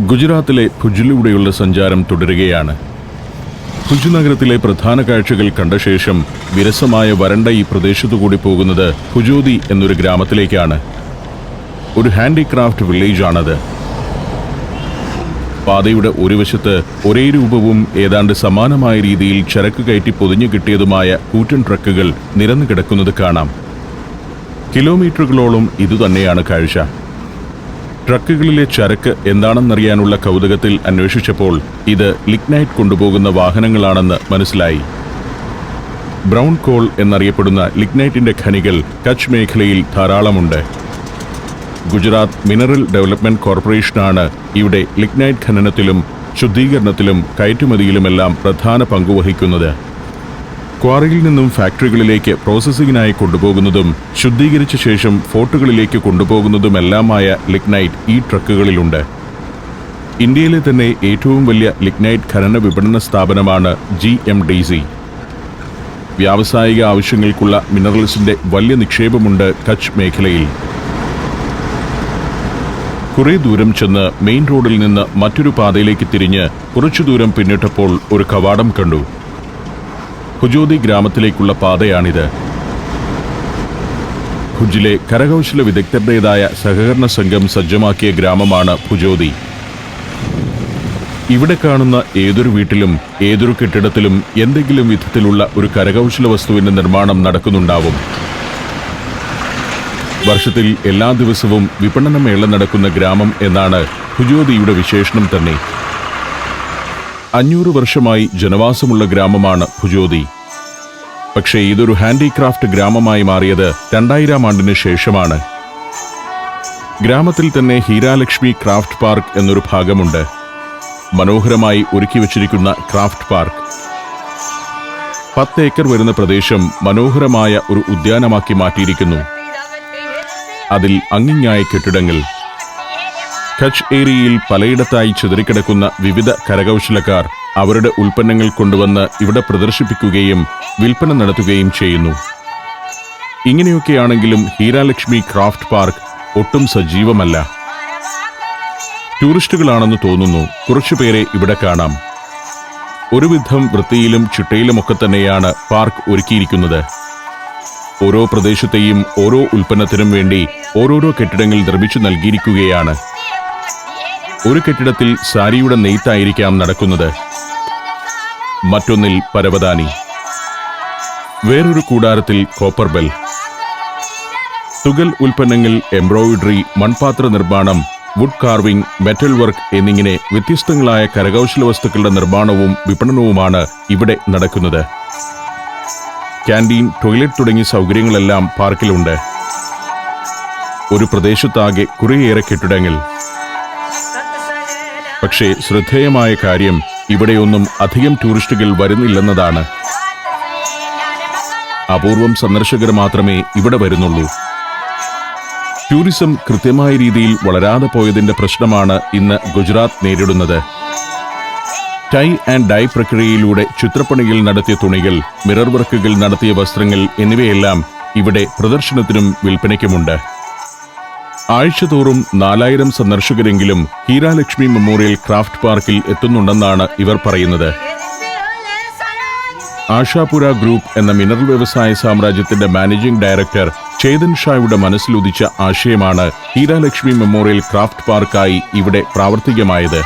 ഗുജറാത്തിലെ ഭുജിലൂടെയുള്ള സഞ്ചാരം തുടരുകയാണ്. ഭുജ് നഗരത്തിലെ പ്രധാന കാഴ്ചകൾ കണ്ട ശേഷം വിരസമായ വരണ്ട ഈ പ്രദേശത്തുകൂടി പോകുന്നത് ഭുജോതി എന്നൊരു ഗ്രാമത്തിലേക്കാണ്. ഒരു ഹാൻഡിക്രാഫ്റ്റ് വില്ലേജാണത്. പാതയുടെ ഒരു വശത്ത് ഒരേ രൂപവും ഏതാണ്ട് സമാനമായ രീതിയിൽ ചരക്ക് കയറ്റി പൊതിഞ്ഞു കിട്ടിയതുമായ കൂറ്റൻ ട്രക്കുകൾ നിരന്നു കിടക്കുന്നത് കാണാം. കിലോമീറ്ററുകളോളം ഇതുതന്നെയാണ് കാഴ്ച. ട്രക്കുകളിലെ ചരക്ക് എന്താണെന്നറിയാനുള്ള കൗതുകത്തിൽ അന്വേഷിച്ചപ്പോൾ ഇത് ലിഗ്നൈറ്റ് കൊണ്ടുപോകുന്ന വാഹനങ്ങളാണെന്ന് മനസ്സിലായി. ബ്രൗൺ കോൾ എന്നറിയപ്പെടുന്ന ലിഗ്നൈറ്റിന്റെ ഖനികൾ കച്ച് മേഖലയിൽ ധാരാളമുണ്ട്. ഗുജറാത്ത് മിനറൽ ഡെവലപ്മെന്റ് കോർപ്പറേഷനാണ് ഇവിടെ ലിഗ്നൈറ്റ് ഖനനത്തിലും ശുദ്ധീകരണത്തിലും കയറ്റുമതിയിലുമെല്ലാം പ്രധാന പങ്കുവഹിക്കുന്നത് ക്വാറിയിൽ നിന്നും ഫാക്ടറികളിലേക്ക് പ്രോസസ്സിംഗിനായി കൊണ്ടുപോകുന്നതും ശുദ്ധീകരിച്ച ശേഷം ഫോർട്ടുകളിലേക്ക് കൊണ്ടുപോകുന്നതുമെല്ലാമായ ലിഗ്നൈറ്റ് ഈ ട്രക്കുകളിലുണ്ട്. ഇന്ത്യയിലെ തന്നെ ഏറ്റവും വലിയ ലിഗ്നൈറ്റ് ഖനന വിപണന സ്ഥാപനമാണ് ജി എം ഡി സി. വ്യാവസായിക ആവശ്യങ്ങൾക്കുള്ള മിനറൽസിന്റെ വലിയ നിക്ഷേപമുണ്ട് കച്ച് മേഖലയിൽ. കുറേ ദൂരം ചെന്ന് മെയിൻ റോഡിൽ നിന്ന് മറ്റൊരു പാതയിലേക്ക് തിരിഞ്ഞ് കുറച്ചു ദൂരം പിന്നിട്ടപ്പോൾ ഒരു കവാടം കണ്ടു. ഭുജോതി ഗ്രാമത്തിലേക്കുള്ള പാതയാണിത്. ഭുജിലെ കരകൗശല വിദഗ്ധരുടേതായ സഹകരണ സംഘം സജ്ജമാക്കിയ ഗ്രാമമാണ് ഭുജോതി ഇവിടെ കാണുന്ന ഏതൊരു വീട്ടിലും ഏതൊരു കെട്ടിടത്തിലും എന്തെങ്കിലും വിധത്തിലുള്ള ഒരു കരകൗശല വസ്തുവിന്റെ നിർമ്മാണം നടക്കുന്നുണ്ടാവും. വർഷത്തിൽ എല്ലാ ദിവസവും വിപണനമേള നടക്കുന്ന ഗ്രാമം എന്നാണ് ഭുജോതിയുടെ വിശേഷണം തന്നെ. അഞ്ഞൂറ് വർഷമായി ജനവാസമുള്ള ഗ്രാമമാണ് ഭുജോതി പക്ഷേ ഇതൊരു ഹാൻഡിക്രാഫ്റ്റ് ഗ്രാമമായി മാറിയത് രണ്ടായിരം ആണ്ടിന് ശേഷമാണ്. ഗ്രാമത്തിൽ തന്നെ ഹീരാലക്ഷ്മി ക്രാഫ്റ്റ് പാർക്ക് എന്നൊരു ഭാഗമുണ്ട്. മനോഹരമായി ഒരുക്കി വച്ചിരിക്കുന്ന ക്രാഫ്റ്റ് പാർക്ക്. പത്ത് ഏക്കർ വരുന്ന പ്രദേശം മനോഹരമായ ഒരു ഉദ്യാനമാക്കി മാറ്റിയിരിക്കുന്നു. അതിൽ അങ്ങിങ്ങായ കെട്ടിടങ്ങൾ കച്ച് ഏരിയയിൽ പലയിടത്തായി ചിതറിക്കിടക്കുന്ന വിവിധ കരകൗശലക്കാർ അവരുടെ ഉൽപ്പന്നങ്ങൾ കൊണ്ടുവന്ന് ഇവിടെ പ്രദർശിപ്പിക്കുകയും വിൽപ്പന നടത്തുകയും ചെയ്യുന്നു. ഇങ്ങനെയൊക്കെയാണെങ്കിലും ഹീരാലക്ഷ്മി ക്രാഫ്റ്റ് പാർക്ക് ഒട്ടും സജീവമല്ല. ടൂറിസ്റ്റുകളാണെന്ന് തോന്നുന്നു കുറച്ചുപേരെ ഇവിടെ കാണാം. ഒരുവിധം വൃത്തിയിലും ചിട്ടയിലുമൊക്കെ തന്നെയാണ് പാർക്ക് ഒരുക്കിയിരിക്കുന്നത്. ഓരോ പ്രദേശത്തെയും ഓരോ ഉൽപ്പന്നത്തിനും വേണ്ടി ഓരോരോ കെട്ടിടങ്ങൾ നിർമ്മിച്ചു നൽകിയിരിക്കുകയാണ്. ഒരു കെട്ടിടത്തിൽ സാരിയുടെ നെയ്ത്തായിരിക്കാം നടക്കുന്നത്. മറ്റൊന്നിൽ പരവതാനി. വേറൊരു കൂടാരത്തിൽ കോപ്പർ ബെൽ. തുകൽ ഉൽപ്പന്നങ്ങൾ എംബ്രോയിഡറി മൺപാത്ര നിർമ്മാണം വുഡ് കാർവിംഗ് മെറ്റൽ വർക്ക് എന്നിങ്ങനെ വ്യത്യസ്തങ്ങളായ കരകൗശല വസ്തുക്കളുടെ നിർമ്മാണവും വിപണനവുമാണ് ഇവിടെ നടക്കുന്നത്. ക്യാന്റീൻ ടോയ്ലറ്റ് തുടങ്ങിയ സൗകര്യങ്ങളെല്ലാം പാർക്കിലുണ്ട്. ഒരു പ്രദേശത്താകെ കുറേയേറെ കെട്ടിടങ്ങൾ. പക്ഷേ ശ്രദ്ധേയമായ കാര്യം ഇവിടെയൊന്നും അധികം ടൂറിസ്റ്റുകൾ വരുന്നില്ലെന്നതാണ്. അപൂർവം സന്ദർശകർ മാത്രമേ ഇവിടെ വരുന്നുള്ളൂ. ടൂറിസം കൃത്യമായ രീതിയിൽ വളരാതെ പോയതിന്റെ പ്രശ്നമാണ് ഇന്ന് ഗുജറാത്ത് നേരിടുന്നത്. ടൈ ആൻഡ് ഡൈ പ്രക്രിയയിലൂടെ ചിത്രപ്പണികൾ നടത്തിയ തുണികൾ മിറർ വർക്കുകൾ നടത്തിയ വസ്ത്രങ്ങൾ എന്നിവയെല്ലാം ഇവിടെ പ്രദർശനത്തിനും വിൽപ്പനയ്ക്കുമുണ്ട്. ആഴ്ചതോറും നാലായിരം സന്ദർശകരെങ്കിലും ഹീരാലക്ഷ്മി മെമ്മോറിയൽ ക്രാഫ്റ്റ് പാർക്കിൽ എത്തുന്നുണ്ടെന്നാണ് ഇവർ പറയുന്നത്. ആഷാപുര ഗ്രൂപ്പ് എന്ന മിനറൽ വ്യവസായ സാമ്രാജ്യത്തിന്റെ മാനേജിംഗ് ഡയറക്ടർ ചേതൻ ഷായുടെ മനസ്സിലുദിച്ച ആശയമാണ് ഹീരാലക്ഷ്മി മെമ്മോറിയൽ ക്രാഫ്റ്റ് പാർക്കായി ഇവിടെ പ്രാവർത്തികമായത്.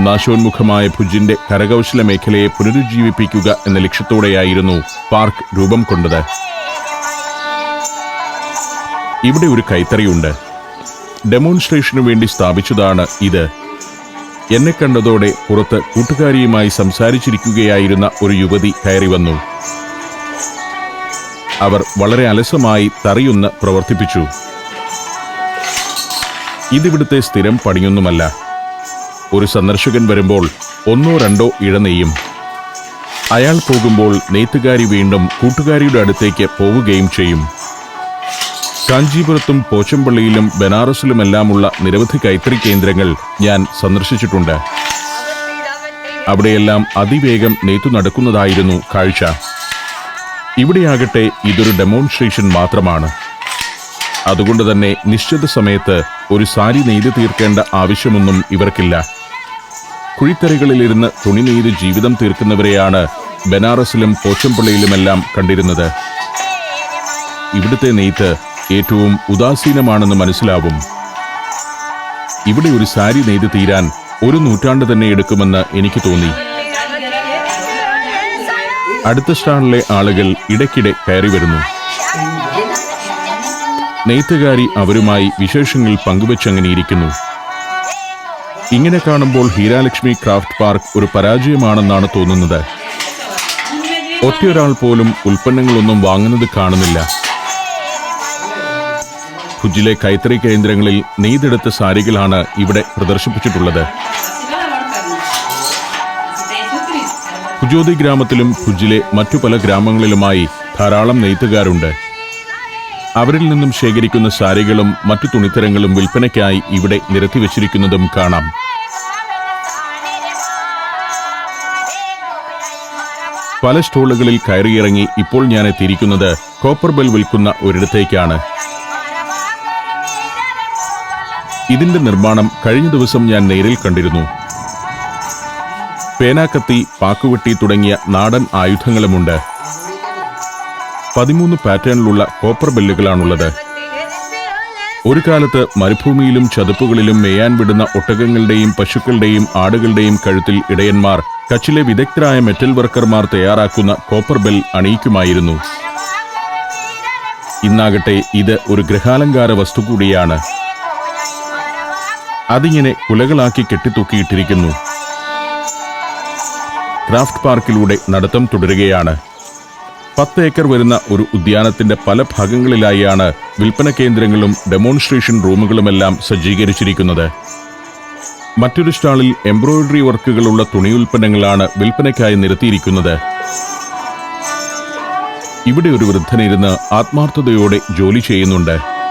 നാശോന്മുഖമായ ഭുജിന്റെ കരകൗശല മേഖലയെ പുനരുജ്ജീവിപ്പിക്കുക എന്ന ലക്ഷ്യത്തോടെയായിരുന്നു പാർക്ക് രൂപം കൊണ്ടത്. ഇവിടെ ഒരു കൈത്തറിയുണ്ട്. ഡെമോൺസ്ട്രേഷനു വേണ്ടി സ്ഥാപിച്ചതാണ് ഇത്. എന്നെ കണ്ടതോടെ പുറത്ത് കൂട്ടുകാരിയുമായി സംസാരിച്ചിരിക്കുകയായിരുന്ന ഒരു യുവതി കയറി വന്നു. അവർ വളരെ അലസമായി തറിയൊന്ന് പ്രവർത്തിപ്പിച്ചു. ഇതിവിടുത്തെ സ്ഥിരം പണിയൊന്നുമല്ല. ഒരു സന്ദർശകൻ വരുമ്പോൾ ഒന്നോ രണ്ടോ ഇഴ നെയ്യും. അയാൾ പോകുമ്പോൾ നെയ്ത്തുകാരി വീണ്ടും കൂട്ടുകാരിയുടെ അടുത്തേക്ക് പോവുകയും ചെയ്യും. കാഞ്ചീപുരത്തും പോച്ചമ്പള്ളിയിലും ബനാറസിലുമെല്ലാമുള്ള നിരവധി കൈത്തറി കേന്ദ്രങ്ങൾ ഞാൻ സന്ദർശിച്ചിട്ടുണ്ട്. അവിടെയെല്ലാം അതിവേഗം നെയ്ത്തു നടക്കുന്നതായിരുന്നു കാഴ്ച. ഇവിടെയാകട്ടെ ഇതൊരു ഡെമോൺസ്ട്രേഷൻ മാത്രമാണ്. അതുകൊണ്ട് തന്നെ നിശ്ചിത സമയത്ത് ഒരു സാരി നെയ്ത് തീർക്കേണ്ട ആവശ്യമൊന്നും ഇവർക്കില്ല. കുഴിത്തറികളിലിരുന്ന് തുണി നെയ്ത് ജീവിതം തീർക്കുന്നവരെയാണ് ബനാറസിലും പോച്ചമ്പള്ളിയിലുമെല്ലാം കണ്ടിരുന്നത്. ഇവിടുത്തെ നെയ്ത്ത് ഏറ്റവും ഉദാസീനമാണെന്ന് മനസ്സിലാവും. ഇവിടെ ഒരു സാരി നെയ്ത് തീരാൻ ഒരു നൂറ്റാണ്ട് തന്നെ എടുക്കുമെന്ന് എനിക്ക് തോന്നി. അടുത്ത സ്റ്റാളിലെ ആളുകൾ ഇടയ്ക്കിടെ കയറി വരുന്നു. നെയ്ത്തുകാരി അവരുമായി വിശേഷങ്ങൾ പങ്കുവെച്ചങ്ങനെയിരിക്കുന്നു ഇങ്ങനെ കാണുമ്പോൾ ഹീരാലക്ഷ്മി ക്രാഫ്റ്റ് പാർക്ക് ഒരു പരാജയമാണെന്നാണ് തോന്നുന്നത്. ഒറ്റയൊരാൾ പോലും ഉൽപ്പന്നങ്ങളൊന്നും വാങ്ങുന്നത് കാണുന്നില്ല. ഭുജിലെ കൈത്തറി കേന്ദ്രങ്ങളിൽ നെയ്തെടുത്ത സാരികളാണ് ഇവിടെ പ്രദർശിപ്പിച്ചിട്ടുള്ളത്. ഭുജോതി ഗ്രാമത്തിലും ഭുജിലെ മറ്റു പല ഗ്രാമങ്ങളിലുമായി ധാരാളം നെയ്ത്തുകാരുണ്ട്. അവരിൽ നിന്നും ശേഖരിക്കുന്ന സാരികളും മറ്റു തുണിത്തരങ്ങളും വിൽപ്പനയ്ക്കായി ഇവിടെ നിരത്തി വച്ചിരിക്കുന്നതും കാണാം. പല സ്റ്റോളുകളിൽ കയറിയിറങ്ങി ഇപ്പോൾ ഞാൻ എത്തിയിരിക്കുന്നത് കോപ്പർ ബെൽ വിൽക്കുന്ന ഒരിടത്തേക്കാണ്. ഇതിന്റെ നിർമ്മാണം കഴിഞ്ഞ ദിവസം ഞാൻ നേരിൽ കണ്ടിരുന്നു. പേനാക്കത്തി പാക്കുവെട്ടി തുടങ്ങിയ നാടൻ ആയുധങ്ങളുമുണ്ട്. പതിമൂന്ന് പാറ്റേണിലുള്ള കോപ്പർ ബെല്ലുകളാണുള്ളത്. ഒരു കാലത്ത് മരുഭൂമിയിലും ചതുപ്പുകളിലും മേയാൻ വിടുന്ന ഒട്ടകങ്ങളുടെയും പശുക്കളുടെയും ആടുകളുടെയും കഴുത്തിൽ ഇടയന്മാർ കച്ചിലെ വിദഗ്ധരായ മെറ്റൽ വർക്കർമാർ തയ്യാറാക്കുന്ന കോപ്പർ ബെൽ അണിയിക്കുമായിരുന്നു. ഇന്നാകട്ടെ ഇത് ഒരു ഗൃഹാലങ്കാര വസ്തു കൂടിയാണ്. അതിങ്ങനെ കുലകളാക്കി കെട്ടിത്തൂക്കിയിട്ടിരിക്കുന്നു. ക്രാഫ്റ്റ് പാർക്കിലൂടെ നടത്തം തുടരുകയാണ്. പത്ത് ഏക്കർ വരുന്ന ഒരു ഉദ്യാനത്തിന്റെ പല ഭാഗങ്ങളിലായാണ് വിൽപ്പന കേന്ദ്രങ്ങളും ഡെമോൺസ്ട്രേഷൻ റൂമുകളുമെല്ലാം സജ്ജീകരിച്ചിരിക്കുന്നത്. മറ്റൊരു സ്റ്റാളിൽ എംബ്രോയിഡറി വർക്കുകളുള്ള തുണി ഉൽപ്പന്നങ്ങളാണ് വിൽപ്പനയ്ക്കായി നിരത്തിയിരിക്കുന്നത്. ഇവിടെ ഒരു വൃദ്ധനിരുന്ന് ആത്മാർത്ഥതയോടെ ജോലി ചെയ്യുന്നുണ്ട്.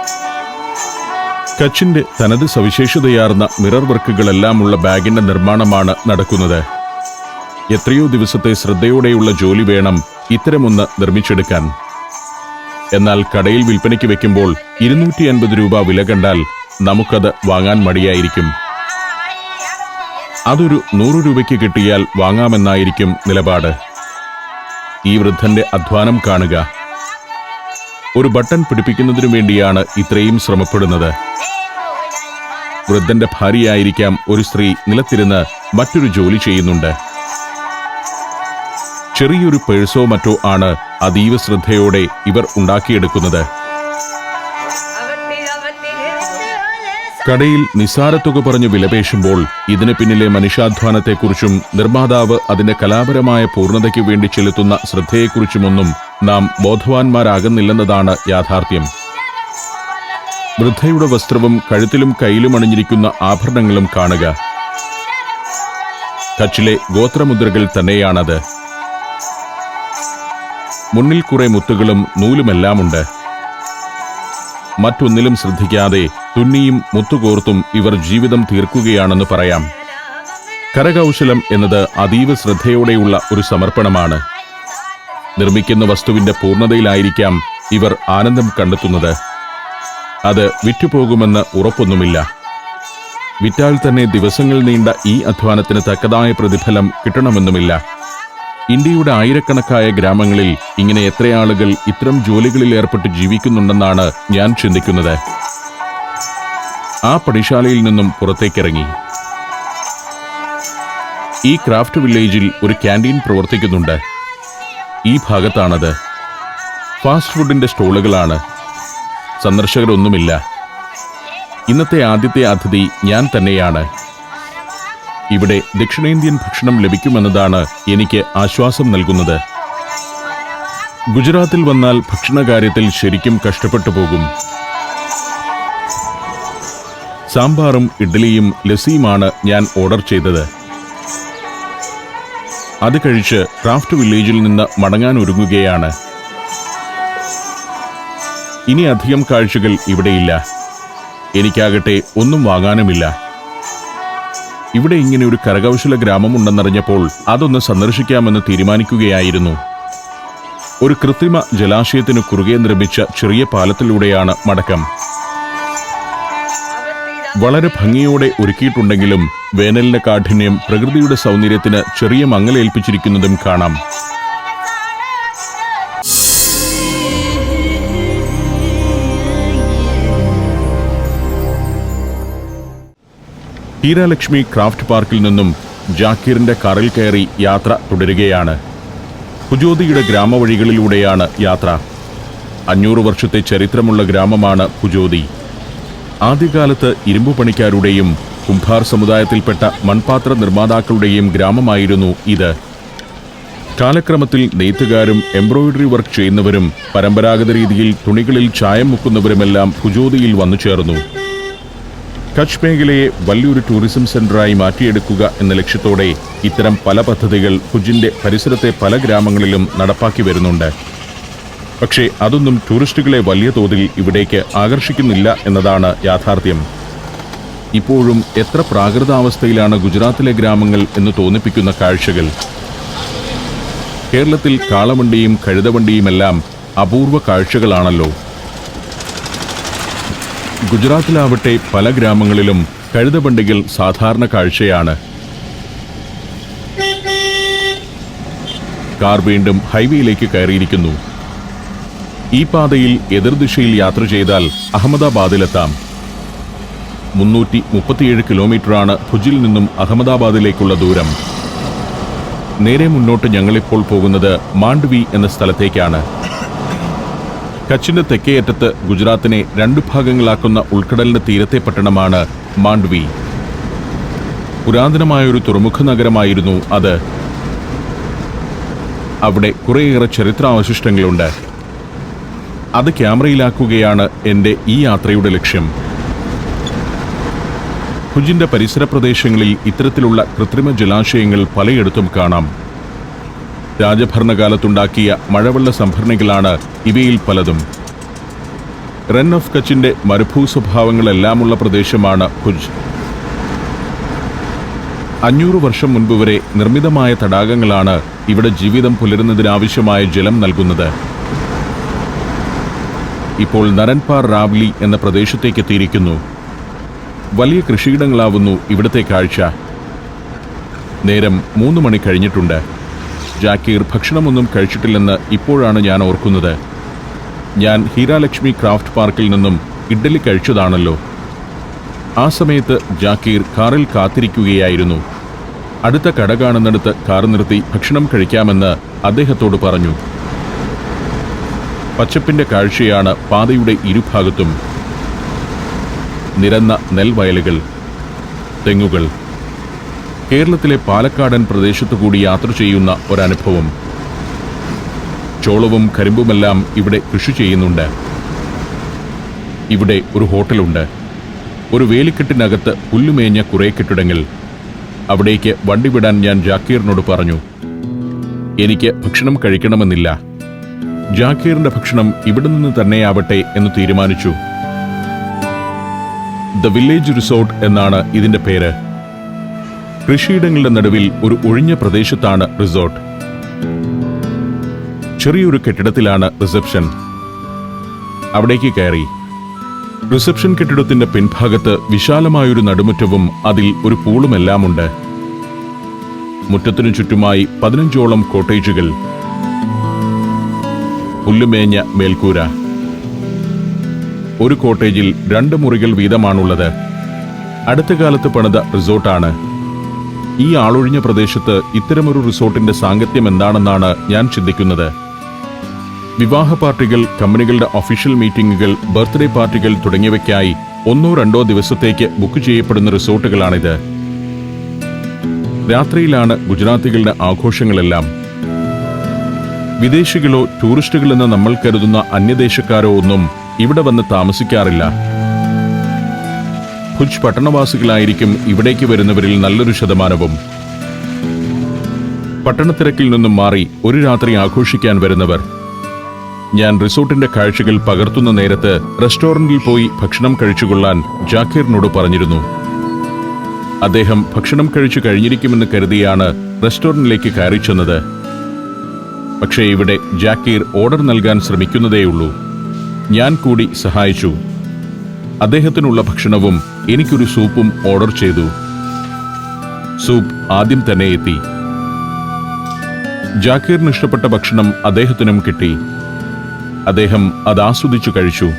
കച്ചിന്റെ തനത് സവിശേഷതയാർന്ന മിറർ വർക്കുകളെല്ലാമുള്ള ബാഗിന്റെ നിർമ്മാണമാണ് നടക്കുന്നത്. എത്രയോ ദിവസത്തെ ശ്രദ്ധയോടെയുള്ള ജോലി വേണം ഇത്തരമൊന്ന് നിർമ്മിച്ചെടുക്കാൻ. എന്നാൽ കടയിൽ വിൽപ്പനയ്ക്ക് വെക്കുമ്പോൾ ഇരുന്നൂറ്റി അൻപത് രൂപ വില കണ്ടാൽ നമുക്കത് വാങ്ങാൻ മടിയായിരിക്കും. അതൊരു നൂറ് രൂപയ്ക്ക് കിട്ടിയാൽ വാങ്ങാമെന്നായിരിക്കും നിലപാട്. ഈ വൃദ്ധന്റെ അധ്വാനം കാണുക. ഒരു ബട്ടൺ പിടിപ്പിക്കുന്നതിനു വേണ്ടിയാണ് ഇത്രയും ശ്രമപ്പെടുന്നത്. വൃദ്ധന്റെ ഭാര്യയായിരിക്കാം ഒരു സ്ത്രീ നിലത്തിരുന്ന് മറ്റൊരു ജോലി ചെയ്യുന്നുണ്ട്. ചെറിയൊരു പേഴ്സോ മറ്റോ ആണ് അതീവ ശ്രദ്ധയോടെ ഇവർ ഉണ്ടാക്കിയെടുക്കുന്നത്. കടയിൽ നിസാരത്തുക പറഞ്ഞു വിലപേശുമ്പോൾ ഇതിന് പിന്നിലെ മനുഷ്യാധ്വാനത്തെക്കുറിച്ചും നിർമ്മാതാവ് അതിന്റെ കലാപരമായ പൂർണതയ്ക്ക് വേണ്ടി ചെലുത്തുന്ന ശ്രദ്ധയെക്കുറിച്ചുമൊന്നും നാം ബോധവാന്മാരാകുന്നില്ലെന്നതാണ് യാഥാർത്ഥ്യം. വൃദ്ധയുടെ വസ്ത്രവും കഴുത്തിലും കയ്യിലും അണിഞ്ഞിരിക്കുന്ന ആഭരണങ്ങളും കാണുക. കച്ചിലെ ഗോത്രമുദ്രകൾ തന്നെയാണത്. മുന്നിൽ കുറെ മുത്തുകളും നൂലുമെല്ലാമുണ്ട്. മറ്റൊന്നിലും ശ്രദ്ധിക്കാതെ തുന്നിയും മുത്തുകോർത്തും ഇവർ ജീവിതം തീർക്കുകയാണെന്ന് പറയാം. കരകൗശലം എന്നത് അതീവ ശ്രദ്ധയോടെയുള്ള ഒരു സമർപ്പണമാണ്. നിർമ്മിക്കുന്ന വസ്തുവിന്റെ പൂർണതയിലായിരിക്കാം ഇവർ ആനന്ദം കണ്ടെത്തുന്നത്. അത് വിറ്റുപോകുമെന്ന് ഉറപ്പൊന്നുമില്ല. വിറ്റാൽ തന്നെ ദിവസങ്ങൾ നീണ്ട ഈ അധ്വാനത്തിന് തക്കതായ പ്രതിഫലം കിട്ടണമെന്നുമില്ല. ഇന്ത്യയുടെ ആയിരക്കണക്കായ ഗ്രാമങ്ങളിൽ ഇങ്ങനെ എത്ര ആളുകൾ ഇത്തരം ജോലികളിൽ ഏർപ്പെട്ട് ജീവിക്കുന്നുണ്ടെന്നാണ് ഞാൻ ചിന്തിക്കുന്നത്. ആ പടിശാലയിൽ നിന്നും പുറത്തേക്കിറങ്ങി. ഈ ക്രാഫ്റ്റ് വില്ലേജിൽ ഒരു ക്യാന്റീൻ പ്രവർത്തിക്കുന്നുണ്ട്. ഈ ഭാഗത്താണത്. ഫാസ്റ്റ് ഫുഡിന്റെ സ്റ്റോളുകളാണ്. സന്ദർശകരൊന്നുമില്ല. ഇന്നത്തെ ആദ്യത്തെ അതിഥി ഞാൻ തന്നെയാണ്. ഇവിടെ ദക്ഷിണേന്ത്യൻ ഭക്ഷണം ലഭിക്കുമെന്നതാണ് എനിക്ക് ആശ്വാസം നൽകുന്നത്. ഗുജറാത്തിൽ വന്നാൽ ഭക്ഷണകാര്യത്തിൽ ശരിക്കും കഷ്ടപ്പെട്ടു പോകും. സാമ്പാറും ഇഡ്ഡലിയും ലസിയുമാണ് ഞാൻ ഓർഡർ ചെയ്തത്. അത് കഴിച്ച് ക്രാഫ്റ്റ് വില്ലേജിൽ നിന്ന് മടങ്ങാൻ ഒരുങ്ങുകയാണ്. ഇനി അധികം കാഴ്ചകൾ ഇവിടെയില്ല. എനിക്കാകട്ടെ ഒന്നും വാങ്ങാനുമില്ല. ഇവിടെ ഇങ്ങനെ ഒരു കരകൗശല ഗ്രാമം ഉണ്ടെന്നറിഞ്ഞപ്പോൾ അതൊന്ന് സന്ദർശിക്കാമെന്ന് തീരുമാനിക്കുകയായിരുന്നു. ഒരു കൃത്രിമ ജലാശയത്തിനു കുറുകെ നിർമ്മിച്ച ചെറിയ പാലത്തിലൂടെയാണ് മടക്കം. വളരെ ഭംഗിയോടെ ഒരുക്കിയിട്ടുണ്ടെങ്കിലും വേനലിന്റെ കാഠിന്യം പ്രകൃതിയുടെ സൗന്ദര്യത്തിന് ചെറിയ മങ്ങലേൽപ്പിച്ചിരിക്കുന്നതും കാണാം. ഹീരാലക്ഷ്മി ക്രാഫ്റ്റ് പാർക്കിൽ നിന്നും ജാക്കീറിന്റെ കാറിൽ കയറി യാത്ര തുടരുകയാണ്. പുജോതിയുടെ ഗ്രാമവഴികളിലൂടെയാണ് യാത്ര. അഞ്ഞൂറ് വർഷത്തെ ചരിത്രമുള്ള ഗ്രാമമാണ് പുജോതി ആദ്യകാലത്ത് ഇരുമ്പു പണിക്കാരുടെയും കുംഭാർ സമുദായത്തിൽപ്പെട്ട മൺപാത്ര നിർമ്മാതാക്കളുടെയും ഗ്രാമമായിരുന്നു ഇത്. കാലക്രമത്തിൽ നെയ്ത്തുകാരും എംബ്രോയിഡറി വർക്ക് ചെയ്യുന്നവരും പരമ്പരാഗത രീതിയിൽ തുണികളിൽ ചായം മുക്കുന്നവരുമെല്ലാം പുജോതിയിൽ വന്നു ചേർന്നു കച്ച് മേഖലയെ വലിയൊരു ടൂറിസം സെന്ററായി മാറ്റിയെടുക്കുക എന്ന ലക്ഷ്യത്തോടെ ഇത്തരം പല പദ്ധതികൾ ഭുജിന്റെ പരിസരത്തെ പല ഗ്രാമങ്ങളിലും നടപ്പാക്കി വരുന്നുണ്ട്. പക്ഷേ അതൊന്നും ടൂറിസ്റ്റുകളെ വലിയ തോതിൽ ഇവിടേക്ക് ആകർഷിക്കുന്നില്ല എന്നതാണ് യാഥാർത്ഥ്യം. ഇപ്പോഴും എത്ര പ്രാകൃതാവസ്ഥയിലാണ് ഗുജറാത്തിലെ ഗ്രാമങ്ങൾ എന്ന് തോന്നിപ്പിക്കുന്ന കാഴ്ചകൾ. കേരളത്തിൽ കാളവണ്ടിയും കഴുതവണ്ടിയുമെല്ലാം അപൂർവ കാഴ്ചകളാണല്ലോ. ഗുജറാത്തിലാവട്ടെ പല ഗ്രാമങ്ങളിലും കഴുതവണ്ടികൾ സാധാരണ കാഴ്ചയാണ്. കാർ വീണ്ടും ഹൈവേയിലേക്ക് കയറിയിരിക്കുന്നു. ഈ പാതയിൽ എതിർദിശയിൽ യാത്ര ചെയ്താൽ അഹമ്മദാബാദിലെത്താം. മുന്നൂറ്റി മുപ്പത്തിയേഴ് കിലോമീറ്ററാണ് ഭുജിൽ നിന്നും അഹമ്മദാബാദിലേക്കുള്ള ദൂരം. നേരെ മുന്നോട്ട് ഞങ്ങളിപ്പോൾ പോകുന്നത് മാണ്ഡവി എന്ന സ്ഥലത്തേക്കാണ്. കച്ചിന്റെ തെക്കേയറ്റത്ത് ഗുജറാത്തിനെ രണ്ടു ഭാഗങ്ങളാക്കുന്ന ഉൾക്കടലിന്റെ തീരത്തെ പട്ടണമാണ് മാണ്ഡ്വി. പുരാതനമായൊരു തുറമുഖ നഗരമായിരുന്നു അത്. അവിടെ കുറേയേറെ ചരിത്രാവശിഷ്ടങ്ങളുണ്ട്. അത് ക്യാമറയിലാക്കുകയാണ് എന്റെ ഈ യാത്രയുടെ ലക്ഷ്യം. ഭുജിന്റെ പരിസര പ്രദേശങ്ങളിൽ ഇത്തരത്തിലുള്ള കൃത്രിമ ജലാശയങ്ങൾ പലയിടത്തും കാണാം. രാജഭരണകാലത്തുണ്ടാക്കിയ മഴവെള്ള സംഭരണികളാണ് ഇവയിൽ പലതും. റൺ ഓഫ് കച്ചിന്റെ മരുഭൂ സ്വഭാവങ്ങളെല്ലാമുള്ള പ്രദേശമാണ് ഭുജ് അഞ്ഞൂറ് വർഷം മുൻപ് വരെ നിർമ്മിതമായ തടാകങ്ങളാണ് ഇവിടെ ജീവിതം പുലരുന്നതിനാവശ്യമായ ജലം നൽകുന്നത്. ഇപ്പോൾ നരൻപാർ റാവ്ലി എന്ന പ്രദേശത്തേക്ക് എത്തിയിരിക്കുന്നു. വലിയ കൃഷിയിടങ്ങളാവുന്നു ഇവിടത്തെ കാഴ്ച. നേരം മൂന്ന് മണി കഴിഞ്ഞിട്ടുണ്ട്. ജാക്കീർ ഭക്ഷണമൊന്നും കഴിച്ചിട്ടില്ലെന്ന് ഇപ്പോഴാണ് ഞാൻ ഓർക്കുന്നത്. ഞാൻ ഹീരാലക്ഷ്മി ക്രാഫ്റ്റ് പാർക്കിൽ നിന്നും ഇഡ്ഡലി കഴിച്ചതാണല്ലോ. ആ സമയത്ത് ജാക്കീർ കാറിൽ കാത്തിരിക്കുകയായിരുന്നു. അടുത്ത കട കാണുന്നിടത്ത് കാർ നിർത്തി ഭക്ഷണം കഴിക്കാമെന്ന് അദ്ദേഹത്തോട് പറഞ്ഞു. പച്ചപ്പിന്റെ കാഴ്ചയാണ് പാതയുടെ ഇരുഭാഗത്തും. നിരന്ന നെൽവയലുകൾ തെങ്ങുകൾ കേരളത്തിലെ പാലക്കാടൻ പ്രദേശത്തു കൂടി യാത്ര ചെയ്യുന്ന ഒരനുഭവം. ചോളവും കരിമ്പുമെല്ലാം ഇവിടെ കൃഷി ചെയ്യുന്നുണ്ട്. ഇവിടെ ഒരു ഹോട്ടലുണ്ട്. ഒരു വേലിക്കെട്ടിനകത്ത് പുല്ലുമേഞ്ഞ കുറേ കെട്ടിടങ്ങൾ. അവിടേക്ക് വണ്ടി വിടാൻ ഞാൻ ജാക്കീറിനോട് പറഞ്ഞു. എനിക്ക് ഭക്ഷണം കഴിക്കണമെന്നില്ല. ജാക്കീറിന്റെ ഭക്ഷണം ഇവിടെ നിന്ന് തന്നെയാവട്ടെ എന്ന് തീരുമാനിച്ചു. ദ വില്ലേജ് റിസോർട്ട് എന്നാണ് ഇതിന്റെ പേര്. കൃഷിയിടങ്ങളുടെ നടുവിൽ ഒരു ഒഴിഞ്ഞ പ്രദേശത്താണ് റിസോർട്ട്. ചെറിയൊരു കെട്ടിടത്തിലാണ് റിസപ്ഷൻ. അവിടേക്ക് കയറി. റിസപ്ഷൻ കെട്ടിടത്തിന്റെ പിൻഭാഗത്ത് വിശാലമായൊരു നടുമുറ്റവും അതിൽ ഒരു പൂളുമെല്ലാം ഉണ്ട് മുറ്റത്തിനു ചുറ്റുമായി പതിനഞ്ചോളം കോട്ടേജുകൾ. പുല്ലുമേഞ്ഞ മേൽക്കൂര. ഒരു കോട്ടേജിൽ രണ്ട് മുറികൾ വീതമാണുള്ളത്. അടുത്ത കാലത്ത് പണിത റിസോർട്ടാണ്. ഈ ആളൊഴിഞ്ഞ പ്രദേശത്ത് ഇത്തരമൊരു റിസോർട്ടിന്റെ സാങ്കത്യം എന്താണെന്നാണ് ഞാൻ ചിന്തിക്കുന്നത്. വിവാഹ പാർട്ടികൾ കമ്പനികളുടെ ഒഫീഷ്യൽ മീറ്റിംഗുകൾ ബർത്ത്ഡേ പാർട്ടികൾ തുടങ്ങിയവയ്ക്കായി ഒന്നോ രണ്ടോ ദിവസത്തേക്ക് ബുക്ക് ചെയ്യപ്പെടുന്ന റിസോർട്ടുകളാണിത്. രാത്രിയിലാണ് ഗുജറാത്തികളുടെ ആഘോഷങ്ങളെല്ലാം. വിദേശികളോ ടൂറിസ്റ്റുകളെന്ന് നമ്മൾ കരുതുന്ന അന്യദേശക്കാരോ ഒന്നും ഇവിടെ വന്ന് താമസിക്കാറില്ല. ഭുജ് പട്ടണവാസികളായിരിക്കും ഇവിടേക്ക് വരുന്നവരിൽ നല്ലൊരു ശതമാനവും. പട്ടണത്തിരക്കിൽ നിന്നും മാറി ഒരു രാത്രി ആഘോഷിക്കാൻ വരുന്നവർ. ഞാൻ റിസോർട്ടിന്റെ കാഴ്ചകൾ പകർത്തുന്ന നേരത്ത് റെസ്റ്റോറന്റിൽ പോയി ഭക്ഷണം കഴിച്ചുകൊള്ളാൻ ജാക്കീറിനോട് പറഞ്ഞിരുന്നു. അദ്ദേഹം ഭക്ഷണം കഴിച്ചു കഴിഞ്ഞിരിക്കുമെന്ന് കരുതിയാണ് റെസ്റ്റോറന്റിലേക്ക് കയറി ചെന്നത്. പക്ഷേ ഇവിടെ ജാക്കീർ ഓർഡർ നൽകാൻ ശ്രമിക്കുന്നതേയുള്ളൂ. ഞാൻ കൂടി സഹായിച്ചു. അദ്ദേഹത്തിനുള്ള ഭക്ഷണവും എനിക്കൊരു സൂപ്പും ഓർഡർ ചെയ്തു. സൂപ്പ് ആദ്യം തന്നെ എത്തി. ജാക്കീറിന് ഇഷ്ടപ്പെട്ട ഭക്ഷണം അദ്ദേഹത്തിനും കിട്ടി. അദ്ദേഹം അത് ആസ്വദിച്ചു കഴിച്ചു.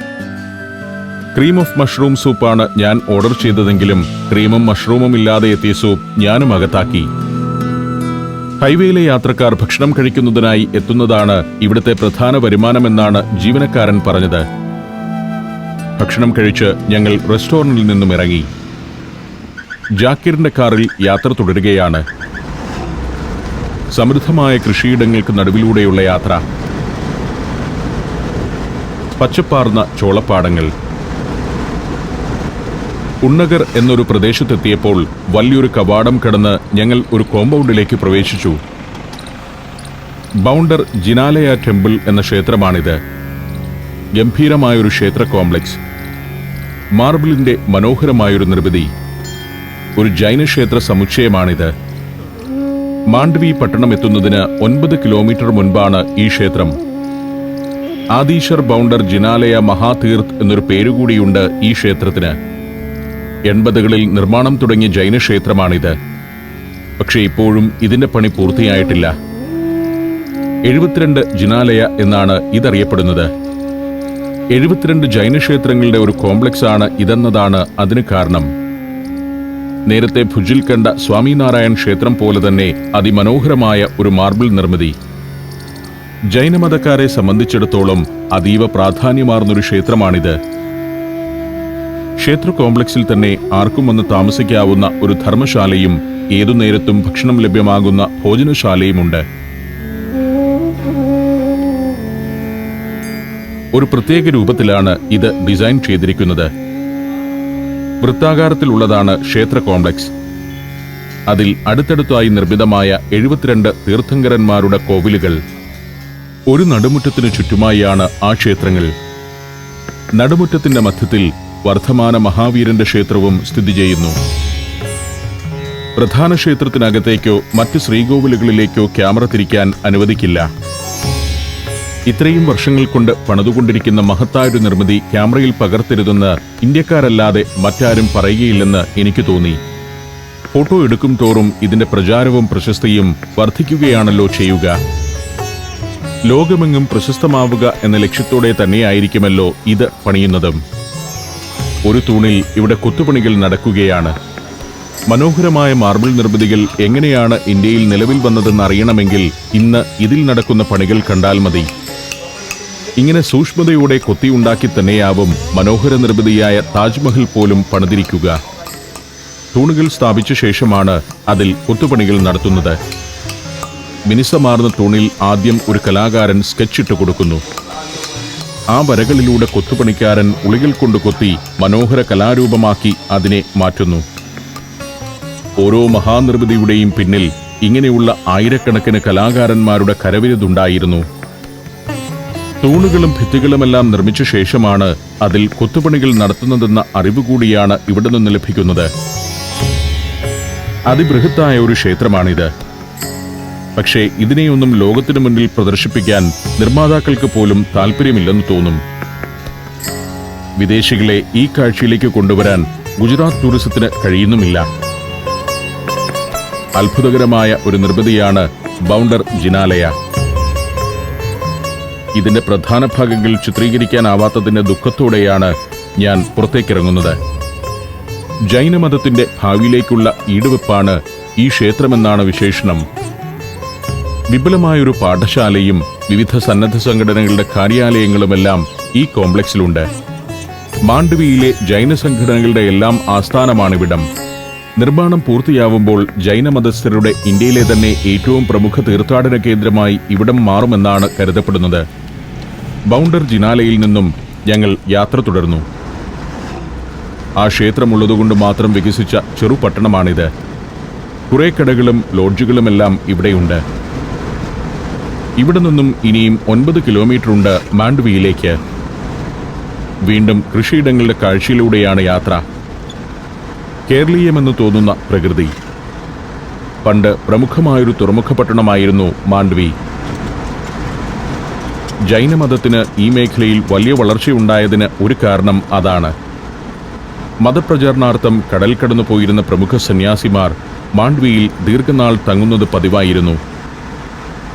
ക്രീം ഓഫ് മഷ്റൂം സൂപ്പാണ് ഞാൻ ഓർഡർ ചെയ്തതെങ്കിലും ക്രീമും മഷ്റൂമും ഇല്ലാതെ എത്തിയ സൂപ്പ് ഞാനും അകത്താക്കി. ഹൈവേയിലെ യാത്രക്കാർ ഭക്ഷണം കഴിക്കുന്നതിനായി എത്തുന്നതാണ് ഇവിടുത്തെ പ്രധാന വരുമാനമെന്നാണ് ജീവനക്കാരൻ പറഞ്ഞത്. ഭക്ഷണം കഴിച്ച് ഞങ്ങൾ റെസ്റ്റോറന്റിൽ നിന്നും ഇറങ്ങി. ജാക്കിറിന്റെ കാറിൽ യാത്ര തുടരുകയാണ്. സമൃദ്ധമായ കൃഷിയിടങ്ങൾക്ക് നടുവിലൂടെയുള്ള യാത്ര. പച്ചപ്പാർന്ന ചോളപ്പാടങ്ങൾ. ഉണ്ണഗർ എന്നൊരു പ്രദേശത്തെത്തിയപ്പോൾ വലിയൊരു കവാടം കടന്ന് ഞങ്ങൾ ഒരു കോമ്പൗണ്ടിലേക്ക് പ്രവേശിച്ചു. ബൗണ്ടർ ജിനാലയ ടെമ്പിൾ എന്ന ക്ഷേത്രമാണിത്. ഗംഭീരമായൊരു ക്ഷേത്ര കോംപ്ലക്സ്. മാർബിളിന്റെ മനോഹരമായൊരു നിർമ്മിതി. ഒരു ജൈനക്ഷേത്ര സമുച്ചയമാണിത്. മാണ്ഡവി പട്ടണം എത്തുന്നതിന് ഒൻപത് കിലോമീറ്റർ മുൻപാണ് ഈ ക്ഷേത്രം. ആദീശ്വർ ബൗണ്ടർ ജിനാലയ മഹാതീർത്ത് എന്നൊരു പേരുകൂടിയുണ്ട് ഈ ക്ഷേത്രത്തിന്. എൺപതുകളിൽ നിർമ്മാണം തുടങ്ങിയ ജൈനക്ഷേത്രമാണിത്. പക്ഷേ ഇപ്പോഴും ഇതിന്റെ പണി പൂർത്തിയായിട്ടില്ല. എഴുപത്തിരണ്ട് ജിനാലയ എന്നാണ് ഇതറിയപ്പെടുന്നത്. എഴുപത്തിരണ്ട് ജൈനക്ഷേത്രങ്ങളുടെ ഒരു കോംപ്ലക്സ് ആണ് ഇതെന്നതാണ് അതിന് കാരണം. നേരത്തെ ഭുജിൽ കണ്ട സ്വാമിനാരായൺ ക്ഷേത്രം പോലെ തന്നെ അതിമനോഹരമായ ഒരു മാർബിൾ നിർമ്മിതി. ജൈനമതക്കാരെ സംബന്ധിച്ചിടത്തോളം അതീവ പ്രാധാന്യമാർന്നൊരു ക്ഷേത്രമാണിത്. ക്ഷേത്ര കോംപ്ലക്സിൽ തന്നെ ആർക്കും വന്ന് താമസിക്കാവുന്ന ഒരു ധർമ്മശാലയും ഏതു നേരത്തും ഭക്ഷണം ലഭ്യമാകുന്ന ഭോജനശാലയുമുണ്ട്. ഒരു പ്രത്യേക രൂപത്തിലാണ് ഇത് ഡിസൈൻ ചെയ്തിരിക്കുന്നത്. വൃത്താകാരത്തിലുള്ളതാണ് ക്ഷേത്ര കോംപ്ലക്സ്. അതിൽ അടുത്തടുത്തായി നിർമ്മിതമായ എഴുപത്തിരണ്ട് തീർത്ഥങ്കരന്മാരുടെ കോവിലുകൾ. ഒരു നടുമുറ്റത്തിനു ചുറ്റുമായാണ് ആ ക്ഷേത്രങ്ങൾ. നടുമുറ്റത്തിന്റെ മധ്യത്തിൽ വർദ്ധമാന മഹാവീരന്റെ ക്ഷേത്രവും സ്ഥിതി ചെയ്യുന്നു. പ്രധാന ക്ഷേത്രത്തിനകത്തേക്കോ മറ്റ് ശ്രീകോവിലുകളിലേക്കോ ക്യാമറ തിരിക്കാൻ അനുവദിക്കില്ല. ഇത്രയും വർഷങ്ങൾ കൊണ്ട് പണിതുകൊണ്ടിരിക്കുന്ന മഹത്തായൊരു നിർമ്മിതി ക്യാമറയിൽ പകർത്തരുതെന്ന് ഇന്ത്യക്കാരല്ലാതെ മറ്റാരും പറയുകയില്ലെന്ന് എനിക്ക് തോന്നി. ഫോട്ടോ എടുക്കും തോറും ഇതിന്റെ പ്രചാരവും പ്രശസ്തിയും വർദ്ധിക്കുകയാണല്ലോ ചെയ്യുക. ലോകമെങ്ങും പ്രശസ്തമാവുക എന്ന ലക്ഷ്യത്തോടെ തന്നെയായിരിക്കുമല്ലോ ഇത് പണിയുന്നതും. ഒരു തൂണിൽ ഇവിടെ കൊത്തുപണികൾ നടക്കുകയാണ്. മനോഹരമായ മാർബിൾ നിർമ്മിതികൾ എങ്ങനെയാണ് ഇന്ത്യയിൽ നിലവിൽ വന്നതെന്ന് അറിയണമെങ്കിൽ ഇന്ന് ഇതിൽ നടക്കുന്ന പണികൾ കണ്ടാൽ മതി. ഇങ്ങനെ സൂക്ഷ്മതയോടെ കൊത്തിയുണ്ടാക്കി തന്നെയാവും മനോഹര നിർമ്മിതിയായ താജ്മഹൽ പോലും പണിതിരിക്കുക. തൂണുകൾ സ്ഥാപിച്ച ശേഷമാണ് അതിൽ കൊത്തുപണികൾ നടത്തുന്നത്. മിനിസമാർന്ന തൂണിൽ ആദ്യം ഒരു കലാകാരൻ സ്കെച്ച് ഇട്ട് കൊടുക്കുന്നു. ആ വരകളിലൂടെ കൊത്തുപണിക്കാരൻ ഉളികൾ കൊണ്ട് കൊത്തി മനോഹര കലാരൂപമാക്കി അതിനെ മാറ്റുന്നു. ഓരോ മഹാനിർമ്മിതിയുടെയും പിന്നിൽ ഇങ്ങനെയുള്ള ആയിരക്കണക്കിന് കലാകാരന്മാരുടെ കരവിരുതുണ്ടായിരുന്നു. തൂണുകളും ഭിത്തികളുമെല്ലാം നിർമ്മിച്ച ശേഷമാണ് അതിൽ കൊത്തുപണികൾ നടത്തുന്നതെന്ന അറിവ് കൂടിയാണ് ഇവിടെ നിന്ന് ലഭിക്കുന്നത്. അതിബൃഹത്തായ ഒരു ക്ഷേത്രമാണിത്. പക്ഷേ ഇതിനെയൊന്നും ലോകത്തിനു മുന്നിൽ പ്രദർശിപ്പിക്കാൻ നിർമ്മാതാക്കൾക്ക് പോലും താല്പര്യമില്ലെന്ന് തോന്നും. വിദേശികളെ ഈ കാഴ്ചയിലേക്ക് കൊണ്ടുവരാൻ ഗുജറാത്ത് ടൂറിസത്തിന് കഴിയുന്നുമില്ല. അത്ഭുതകരമായ ഒരു നിർമ്മിതിയാണ് ബൗണ്ടർ ജിനാലയ. ഇതിന്റെ പ്രധാന ഭാഗങ്ങൾ ചിത്രീകരിക്കാനാവാത്തതിന്റെ ദുഃഖത്തോടെയാണ് ഞാൻ പുറത്തേക്കിറങ്ങുന്നത്. ജൈനമതത്തിന്റെ ഭാവിയിലേക്കുള്ള ഈടുവെപ്പാണ് ഈ ക്ഷേത്രമെന്നാണ് വിശേഷണം. വിപുലമായൊരു പാഠശാലയും വിവിധ സന്നദ്ധ സംഘടനകളുടെ കാര്യാലയങ്ങളുമെല്ലാം ഈ കോംപ്ലക്സിലുണ്ട്. മാണ്ഡവിയിലെ ജൈന സംഘടനകളുടെ എല്ലാം ആസ്ഥാനമാണിവിടം. നിർമ്മാണം പൂർത്തിയാവുമ്പോൾ ജൈനമതസ്ഥരുടെ ഇന്ത്യയിലെ തന്നെ ഏറ്റവും പ്രമുഖ തീർത്ഥാടന കേന്ദ്രമായി ഇവിടം മാറുമെന്നാണ് കരുതപ്പെടുന്നത്. ബൗണ്ടർ ജിനാലയിൽ നിന്നും ഞങ്ങൾ യാത്ര തുടർന്നു. ആ ക്ഷേത്രമുള്ളതുകൊണ്ട് മാത്രം വികസിച്ച ചെറു പട്ടണമാണിത്. കുറെ കടകളും ലോഡ്ജുകളുമെല്ലാം ഇവിടെയുണ്ട്. ഇവിടെ നിന്നും ഇനിയും ഒൻപത് കിലോമീറ്റർ ഉണ്ട് മാണ്ഡുവിയിലേക്ക്. വീണ്ടും കൃഷിയിടങ്ങളുടെ കാഴ്ചയിലൂടെയാണ് യാത്ര. കേരളീയമെന്ന് തോന്നുന്ന പ്രകൃതി. പണ്ട് പ്രമുഖമായൊരു തുറമുഖ പട്ടണമായിരുന്നു മാണ്ഡവി. ജൈനമതത്തിന് ഈ മേഖലയിൽ വലിയ വളർച്ചയുണ്ടായതിന് ഒരു കാരണം അതാണ്. മതപ്രചാരണാർത്ഥം കടൽ കടന്നു പോയിരുന്ന പ്രമുഖ സന്യാസിമാർ മാണ്ഡ്വിയിൽ ദീർഘനാൾ തങ്ങുന്നത് പതിവായിരുന്നു.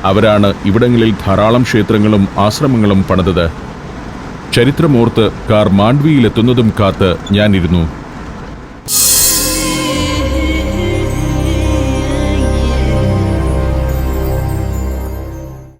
അവരാണ് ഇവിടങ്ങളിൽ ധാരാളം ക്ഷേത്രങ്ങളും ആശ്രമങ്ങളും പണിതത്. ചരിത്രമോർത്ത് കാർ മാണ്ഡ്വിയിലെത്തുന്നതും കാത്ത് ഞാനിരുന്നു.